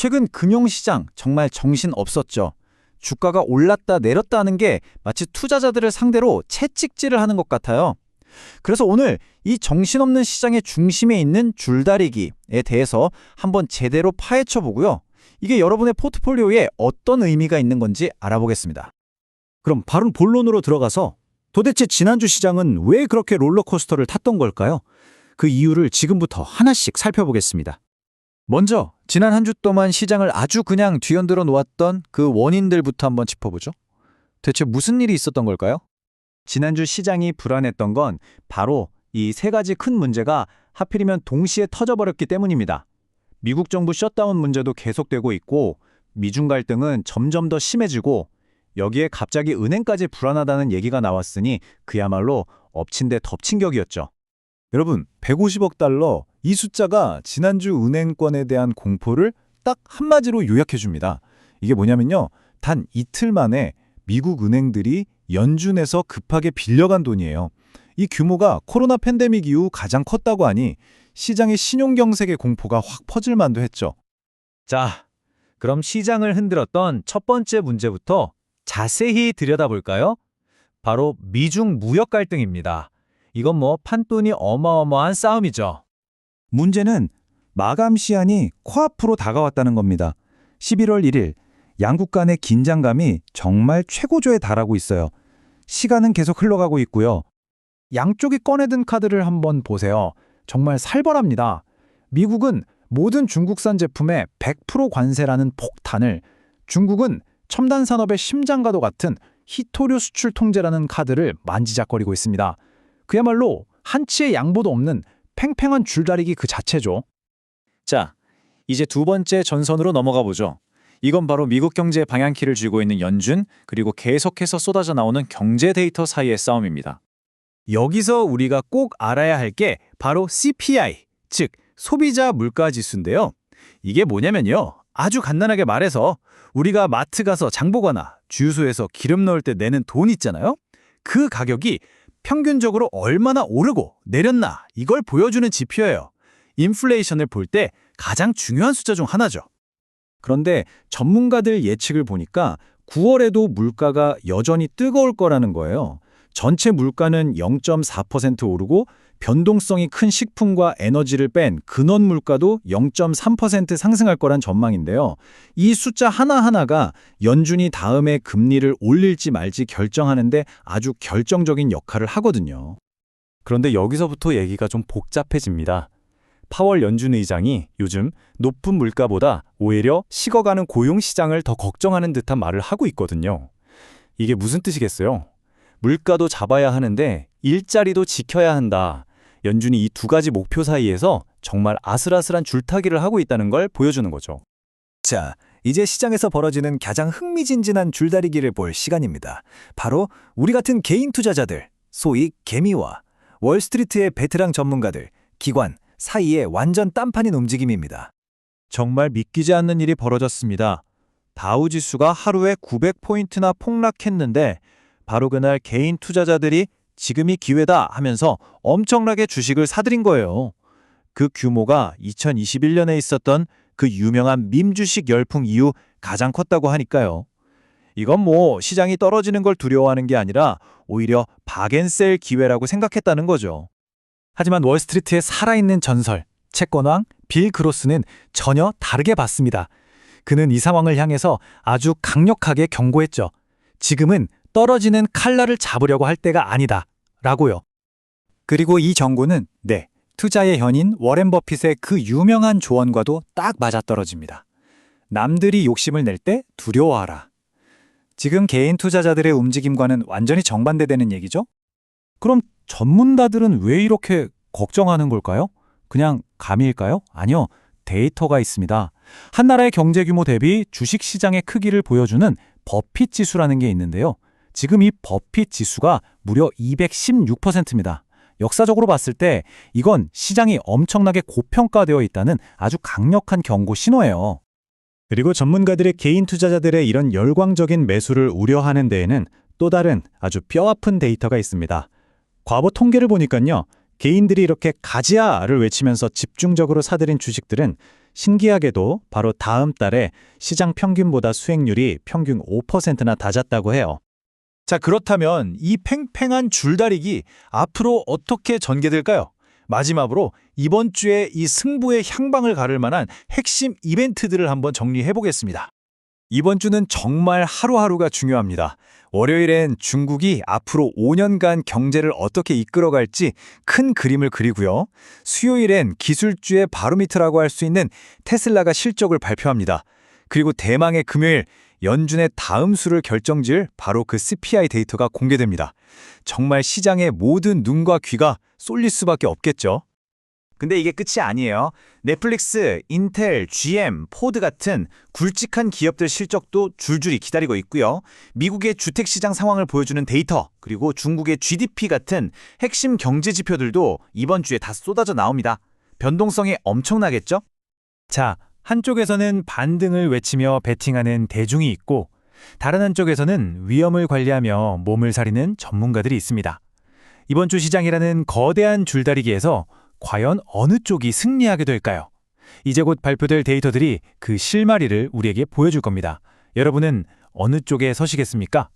최근 금융시장 정말 정신 없었죠. 주가가 올랐다 내렸다 하는 게 마치 투자자들을 상대로 채찍질을 하는 것 같아요. 그래서 오늘 이 정신없는 시장의 중심에 있는 줄다리기에 대해서 한번 제대로 파헤쳐 보고요. 이게 여러분의 포트폴리오에 어떤 의미가 있는 건지 알아보겠습니다. 그럼 바로 본론으로 들어가서 도대체 지난주 시장은 왜 그렇게 롤러코스터를 탔던 걸까요? 그 이유를 지금부터 하나씩 살펴보겠습니다. 먼저 지난 한 주 동안 시장을 아주 그냥 뒤흔들어 놓았던 그 원인들부터 한번 짚어보죠. 대체 무슨 일이 있었던 걸까요? 지난주 시장이 불안했던 건 바로 이 세 가지 큰 문제가 하필이면 동시에 터져버렸기 때문입니다. 미국 정부 셧다운 문제도 계속되고 있고 미중 갈등은 점점 더 심해지고 여기에 갑자기 은행까지 불안하다는 얘기가 나왔으니 그야말로 엎친 데 덮친 격이었죠. 여러분, 150억 달러 이 숫자가 지난주 은행권에 대한 공포를 딱 한마디로 요약해 줍니다. 이게 뭐냐면요. 단 이틀 만에 미국 은행들이 연준에서 급하게 빌려간 돈이에요. 이 규모가 코로나 팬데믹 이후 가장 컸다고 하니 시장의 신용경색의 공포가 확 퍼질 만도 했죠. 자, 그럼 시장을 흔들었던 첫 번째 문제부터 자세히 들여다볼까요? 바로 미중 무역 갈등입니다. 이건 뭐 판돈이 어마어마한 싸움이죠. 문제는 마감 시한이 코앞으로 다가왔다는 겁니다. 11월 1일 양국 간의 긴장감이 정말 최고조에 달하고 있어요. 시간은 계속 흘러가고 있고요. 양쪽이 꺼내든 카드를 한번 보세요. 정말 살벌합니다. 미국은 모든 중국산 제품에 100% 관세라는 폭탄을, 중국은 첨단 산업의 심장과도 같은 희토류 수출 통제라는 카드를 만지작거리고 있습니다. 그야말로 한치의 양보도 없는 팽팽한 줄다리기 그 자체죠. 자, 이제 두 번째 전선으로 넘어가 보죠. 이건 바로 미국 경제 방향키를 쥐고 있는 연준, 그리고 계속해서 쏟아져 나오는 경제 데이터 사이의 싸움입니다. 여기서 우리가 꼭 알아야 할 게 바로 CPI, 즉 소비자 물가 지수인데요. 이게 뭐냐면요. 아주 간단하게 말해서 우리가 마트 가서 장 보거나 주유소에서 기름 넣을 때 내는 돈 있잖아요. 그 가격이 평균적으로 얼마나 오르고 내렸나 이걸 보여주는 지표예요. 인플레이션을 볼 때 가장 중요한 숫자 중 하나죠. 그런데 전문가들 예측을 보니까 9월에도 물가가 여전히 뜨거울 거라는 거예요. 전체 물가는 0.4% 오르고 변동성이 큰 식품과 에너지를 뺀 근원 물가도 0.3% 상승할 거란 전망인데요. 이 숫자 하나하나가 연준이 다음에 금리를 올릴지 말지 결정하는데 아주 결정적인 역할을 하거든요. 그런데 여기서부터 얘기가 좀 복잡해집니다. 파월 연준 의장이 요즘 높은 물가보다 오히려 식어가는 고용 시장을 더 걱정하는 듯한 말을 하고 있거든요. 이게 무슨 뜻이겠어요? 물가도 잡아야 하는데 일자리도 지켜야 한다. 연준이 이 두 가지 목표 사이에서 정말 아슬아슬한 줄타기를 하고 있다는 걸 보여주는 거죠. 자, 이제 시장에서 벌어지는 가장 흥미진진한 줄다리기를 볼 시간입니다. 바로 우리 같은 개인 투자자들, 소위 개미와 월스트리트의 베테랑 전문가들, 기관 사이의 완전 딴판인 움직임입니다. 정말 믿기지 않는 일이 벌어졌습니다. 다우 지수가 하루에 900포인트나 폭락했는데 바로 그날 개인 투자자들이 지금이 기회다 하면서 엄청나게 주식을 사들인 거예요. 그 규모가 2021년에 있었던 그 유명한 밈 주식 열풍 이후 가장 컸다고 하니까요. 이건 뭐 시장이 떨어지는 걸 두려워하는 게 아니라 오히려 박앤셀 기회라고 생각했다는 거죠. 하지만 월스트리트의 살아있는 전설, 채권왕 빌 그로스는 전혀 다르게 봤습니다. 그는 이 상황을 향해서 아주 강력하게 경고했죠. 지금은 떨어지는 칼날을 잡으려고 할 때가 아니다. 라고요. 그리고 이 경고는 네, 투자의 현인 워렌 버핏의 그 유명한 조언과도 딱 맞아떨어집니다. 남들이 욕심을 낼 때 두려워하라. 지금 개인 투자자들의 움직임과는 완전히 정반대되는 얘기죠? 그럼 전문가들은 왜 이렇게 걱정하는 걸까요? 그냥 감일까요? 아니요. 데이터가 있습니다. 한 나라의 경제 규모 대비 주식 시장의 크기를 보여주는 버핏 지수라는 게 있는데요. 지금 이 버핏 지수가 무려 216%입니다. 역사적으로 봤을 때 이건 시장이 엄청나게 고평가되어 있다는 아주 강력한 경고 신호예요. 그리고 전문가들의 개인 투자자들의 이런 열광적인 매수를 우려하는 데에는 또 다른 아주 뼈아픈 데이터가 있습니다. 과거 통계를 보니까요. 개인들이 이렇게 가지야를 외치면서 집중적으로 사들인 주식들은 신기하게도 바로 다음 달에 시장 평균보다 수익률이 평균 5%나 낮았다고 해요. 자, 그렇다면 이 팽팽한 줄다리기 앞으로 어떻게 전개될까요? 마지막으로 이번 주에 이 승부의 향방을 가를 만한 핵심 이벤트들을 한번 정리해 보겠습니다. 이번 주는 정말 하루하루가 중요합니다. 월요일엔 중국이 앞으로 5년간 경제를 어떻게 이끌어갈지 큰 그림을 그리고요. 수요일엔 기술주의 바로미터라고 할 수 있는 테슬라가 실적을 발표합니다. 그리고 대망의 금요일 연준의 다음 수를 결정지을 바로 그 CPI 데이터가 공개됩니다. 정말 시장의 모든 눈과 귀가 쏠릴 수밖에 없겠죠. 근데 이게 끝이 아니에요. 넷플릭스, 인텔, GM, 포드 같은 굵직한 기업들 실적도 줄줄이 기다리고 있고요. 미국의 주택 시장 상황을 보여주는 데이터, 그리고 중국의 GDP 같은 핵심 경제 지표들도 이번 주에 다 쏟아져 나옵니다. 변동성이 엄청나겠죠? 자, 한쪽에서는 반등을 외치며 베팅하는 대중이 있고 다른 한쪽에서는 위험을 관리하며 몸을 사리는 전문가들이 있습니다. 이번 주 시장이라는 거대한 줄다리기에서 과연 어느 쪽이 승리하게 될까요? 이제 곧 발표될 데이터들이 그 실마리를 우리에게 보여줄 겁니다. 여러분은 어느 쪽에 서시겠습니까?